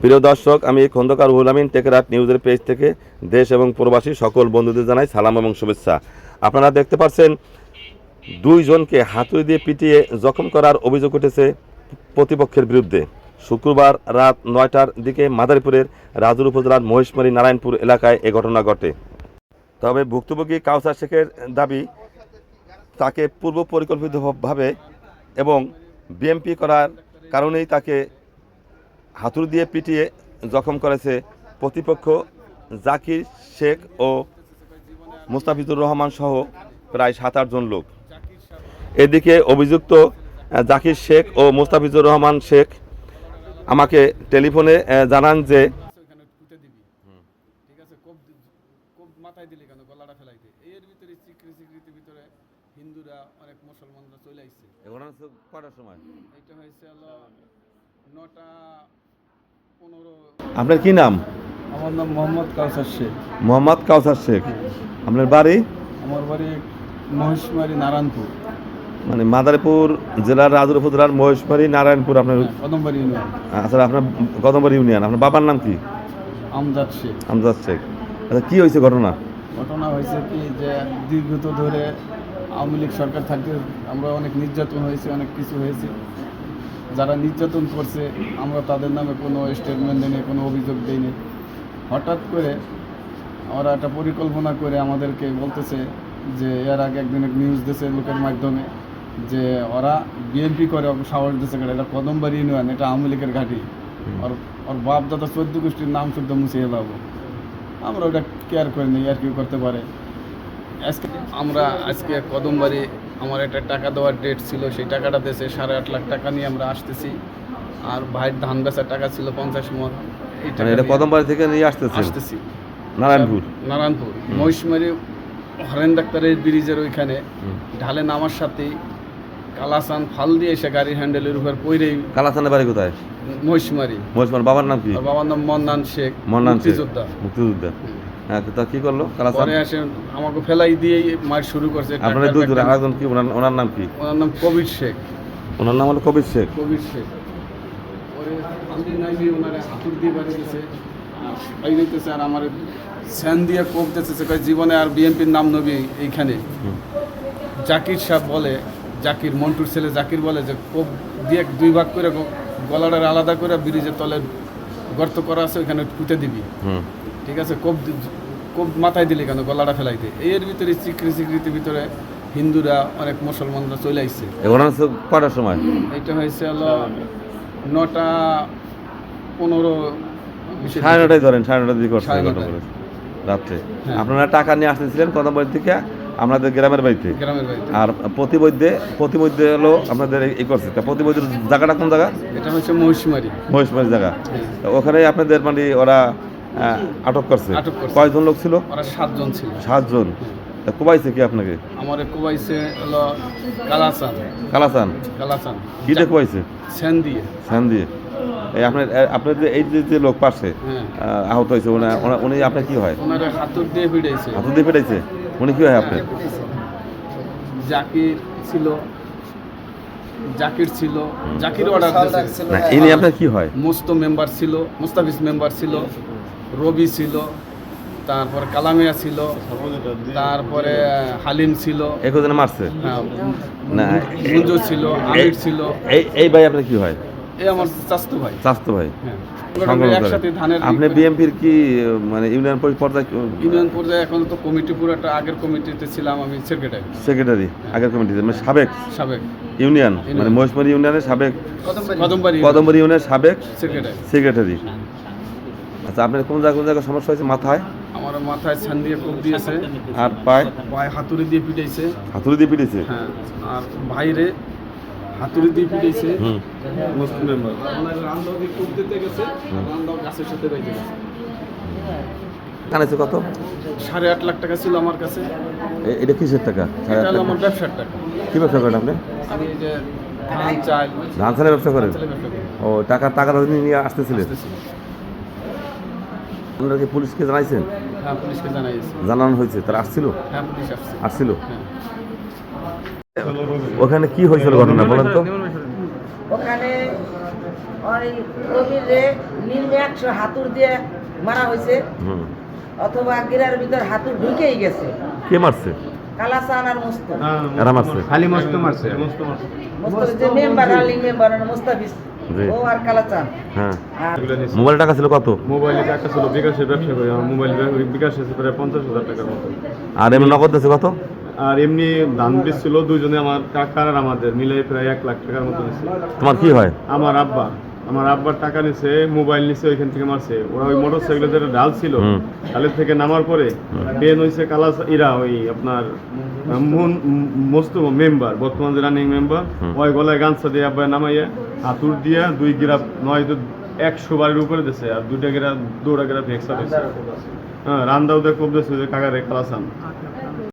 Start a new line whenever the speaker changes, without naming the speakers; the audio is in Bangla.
প্রিয় দর্শক, আমি খন্দকার রুহুল আমিন টেকেরাট নিউজের পেজ থেকে দেশ এবং প্রবাসী সকল বন্ধুদের জানাই সালাম এবং শুভেচ্ছা। আপনারা দেখতে পাচ্ছেন, দুইজনকে হাতুড়ি দিয়ে পিটিয়ে জখম করার অভিযোগ উঠেছে প্রতিপক্ষের বিরুদ্ধে। শুক্রবার রাত নয়টার দিকে মাদারীপুরের রাজুর উপজেলার মহিষমারী নারায়ণপুর এলাকায় এ ঘটনা ঘটে। তবে ভুক্তভোগী কাউসার শেখের দাবি, তাকে পূর্ব পরিকল্পিতভাবে এবং বিএমপি করার কারণেই তাকে হাতুড়ি দিয়ে পিটিয়ে জখম করেছে প্রতিপক্ষ জাকির শেখ ও মুস্তাফিজুর রহমান সহ প্রায় সাত আটজন লোক। এদিকে অভিযুক্ত জাকির শেখ ও মুস্তাফিজুর রহমান শেখ আমাকে টেলিফোনে জানান যে
ওখানে পুঁতে দিবি ঠিক আছে কোপ দি- কোপ মাথায় দিলি কেন গলাটা ফেলাইতে এর ভিতরে চিকরি চিকরিতে ভিতরে হিন্দুরা অনেক মুসলমানরা চলে আসছে
কটার সময়?
এটা হয়েছে
আপনার কি নাম?
আমার নাম মোহাম্মদ কাউসার শেখ।
মোহাম্মদ কাউসার শেখ। আপনার বাড়ি?
আমার বাড়ি মহিষমারি নারায়ণপুর।
মানে মাদারীপুর জেলার রাজুর উপজেলার মহেশবাড়ি নারায়ণপুর আপনার
কদমবাড়ি ইউনিয়ন।
আসলে আপনার গতবার ইউনিয়ন। আপনার বাবার নাম কি?
আমজাদ শেখ।
আমজাদ শেখ। আচ্ছা কি হয়েছে ঘটনা?
ঘটনা হয়েছে কি যে দীর্ঘত ধরে আওয়ামী লীগ সরকার থাকতে আমরা অনেক নির্যাতন হয়েছে অনেক কিছু হয়েছে। যারা নির্যাতন করছে আমরা তাদের নামে কোনো স্টেটমেন্ট দিইনি কোনো অভিযোগ দিইনি হঠাৎ করে ওরা একটা পরিকল্পনা করে আমাদেরকে বলতেছে যে এর আগে একদিন এক নিউজ দিয়েছে লোকের মাধ্যমে যে ওরা বিএনপি করে সাহস দিয়েছে এটা কদমবাড়ি ইউনিয়ন এটা আওয়ামী লীগের ঘাঁটি। ওর ওর বাপ দাদা চোদ্দ গোষ্ঠীর নাম শুদ্ধ মুছিয়ে যাব আমরা ওটা কেয়ার করি নি আর কি করতে পারে। আজকে আমরা আজকে কদমবাড়ি আমার একটা টাকা দেওয়ার ডেট ছিল সেই টাকাটা দেশে সাড়ে আট লাখ টাকা নিয়ে আমরা আসতেছি। আর ভাইয়ের ধান বেচার টাকা ছিল পঞ্চাশ মন
মানে এটা কদমবাড়ি থেকে নিয়ে আসতেছেন?
আসতেছি।
নারায়ণপুর?
নারায়ণপুর। মহিষমারি হরেন ডাক্তারের ব্রিজের ওইখানে। ঢালে নামার সাথেই কালাসান ফাল দিয়ে এসে গাড়ির হ্যান্ডেলের উপর পইরেই
কালাচানের বাড়ি কোথায়?
মহিষমারি।
মহেশমান বাবার নাম কি?
বাবার নাম মন্নান শেখ
মন্নান শেখ
মুক্তিযোদ্ধা।
মুক্তিযোদ্ধা। হ্যাঁ তা কি করল? কালাচান
পরে আসে আমাকে ফেলাই দিয়েই মার শুরু করছে
আপনার দুজন আরেকজন কি? ওনার ওনার নাম কি?
ওনার নাম কবির শেখ।
ওনার নাম হলো কবির শেখ।
কবির শেখ। পরে আন্দি নাইবি ওনারে হাতুর দিয়ে বাড়ি দিয়েছে বাড়ি দিতেছে আর আমার স্যান দিয়ে কোপ দিতেছে কয় জীবনে আর বিএনপির নাম নবী এইখানে। জাকির সাহেব বলে জাকির মন্টুর ছেলে জাকির বলে যে কোপ দিয়ে দুই ভাগ করে গলাটার আলাদা করে ব্রিজের তলে গর্ত করা আছে ওইখানে পুঁতে দিবি। ঠিক আছে কোপ কোপ মাথায় দিলে কেন গলাটা ফেলাইতে? এর ভিতরে চিকরি চিকরিতে ভিতরে হিন্দুরা অনেক মুসলমানরা চলে আসছে
কটার সময়?
এটা হয়েছে হলো নটা পনেরো
সাড়ে নটায় ধরেন সাড়ে নটার দিকে। রাত্রে।
হ্যাঁ।
আপনারা টাকা নিয়ে আসতেছিলেন কদমবাড়ি থেকে আপনাদের গ্রামের বাড়িতে।
গ্রামের
আর প্রতিবৈদ্যে প্রতিবৈদ্যে হলো আপনাদের এই- করছে। তা প্রতিবৈদ্যের জায়গাটা কোন জায়গা?
এটা হচ্ছে মহিষমারি।
মহেশবাড়ি জায়গা।
হ্যাঁ।
ওখানে আপনাদের মানে ওরা আটক করছে?
আটক করছে।
কয়জন লোক ছিল?
ওরা সাতজন ছিল।
সাতজন। তা কোবাইছে কি আপনাকে?
আমার কোবাইছে হলো কালাচান।
কালাচান?
কালাচান।
কি দিয়ে কোবাইছে?
সেন দিয়ে।
স্যান দিয়ে। এই আপনার আপনার যে এই যে- লোক পাশে
হ্যাঁ।
আহত হয়েছে উনি উনি- উনি আপনার কি হয়?
ওনারে হাতুর দিয়ে ভিড়াইছে
হাত দিয়ে পেটাইছে? উনি কি হয় আপনার?
জাকির ছিল জাকির ছিল জাকির অর্ডার
ইনি আপনার কি হয়?
মোস্ত মেম্বার ছিল মুস্তাফিজ মেম্বার ছিল। রবি ছিল তারপর কালামিয়া ছিল তারপরে হালিম ছিল।
একজনে মারছে?
হ্যাঁ,
না,
মঞ্জু ছিল আমির ছিল।
এই এই ভাই আপনার কি হয়?
এই আমার চাস্তু ভাই।
স্বাস্থ্য ভাই।
হ্যাঁ।
আপনি বিএমপির কি মানে ইউনিয়ন পরি- পর্যায়ে
ইউনিয়ন পর্যায়ে এখন তো কমিটি পুরোটা আগের কমিটিতে ছিলাম আমি সেক্রেটারি।
সেক্রেটারি আগের কমিটিতে মানে সাবেক।
সাবেক।
ইউনিয়ন মানে। মহেশমারি ইউনিয়নের সাবেক।
কদমবাড়ি।
কদমবাড়ি ইউনিয়নের সাবেক
সেক্রেটারি।
সেক্রেটারি। আচ্ছা আপনার কোন জায়গায় কোন জায়গায় সমস্যা হয়েছে? মাথায়?
আমার মাথায় ছান দিয়ে কোপ দিয়েছে।
আর পায়?
পায়ে হাতুড়ি দিয়ে পিটাইছে।
হাতুড়ি দিয়ে পিটেছে
হ্যাঁ আর ভাইরে হাতুড়ি দিয়ে পিটাইছে।
হুম।
মুসলিম মেম্বার রান্দাও দিয়ে কোপ দিতে গেছে রান্দাও গাছের সাথে বাইতে গেছে।
কানেছে কত?
সাড়ে আট লাখ টাকা ছিল আমার কাছে।
এটা কিসের টাকা? সাড়ে
এটা আমার ব্যবসার টাকা।
কি ব্যবসা করেন আপনি?
আমি যে ধান চাল
ধান সালের ব্যবসা করেন? ও টাকা টাকা নিয়ে আসতেছিলেন?
আসতেছি।
আপনারা কি পুলিশকে জানাইছেন?
হ্যাঁ পুলিশকে জানাইছি।
জানানো হয়েছে তারা আসছিল?
হ্যাঁ পুলিশ আসছে।
আসছিল?
হ্যাঁ।
ওখানে কি হয়েছিল ঘটনা বলেন তো?
ওখানে এই কবির একশো হাতুর দিয়ে মারা হয়েছে।
হুম।
অথবা গিরার ভিতর হাতুর ঢুকেই গেছে।
কে মারছে?
কালাসান আর মুস্ত।
এরা মারছে?
খালি মস্ত মারছে।
মুস্ত যে মেম্বার রানিং মেম্বার মুস্তাফিজ।
হ্যাঁ। মোবাইল টাকা ছিল কত?
মোবাইলে টাকা ছিল বিকাশের ব্যবসা করি আমার মোবাইল বিকাশ হয়েছে প্রায় পঞ্চাশ হাজার টাকার মতো।
আর এমনি নগদ আছে কত?
আর এমনি ধান বীজ ছিল দুজনে আমার কাকার আর আমাদের মিলে প্রায় এক লাখ টাকার মতো
তোমার কি হয়?
আমার আব্বা। আমার আব্বার টাকা নিছে মোবাইল নিছে ওইখান থেকে মারছে ওরা ওই মোটর সাইকেলে যেটা ডাল ছিল। ডালের থেকে নামার পরে বেন হয়েছে কালাস ইরা ওই আপনার মস্ত মেম্বার বর্তমান যে রানিং মেম্বার। ওই গলায় গামছা দিয়ে আব্বা নামাইয়া হাতুর দিয়া দুই গিরাপ নয় তো একশো বাড়ির উপরে দিছে আর দুইটা গিরা দৌড়া গিরা ভেক্সা দিছে হ্যাঁ রান্দাও দেখ খুব দিছে যে কাকারে কালাসান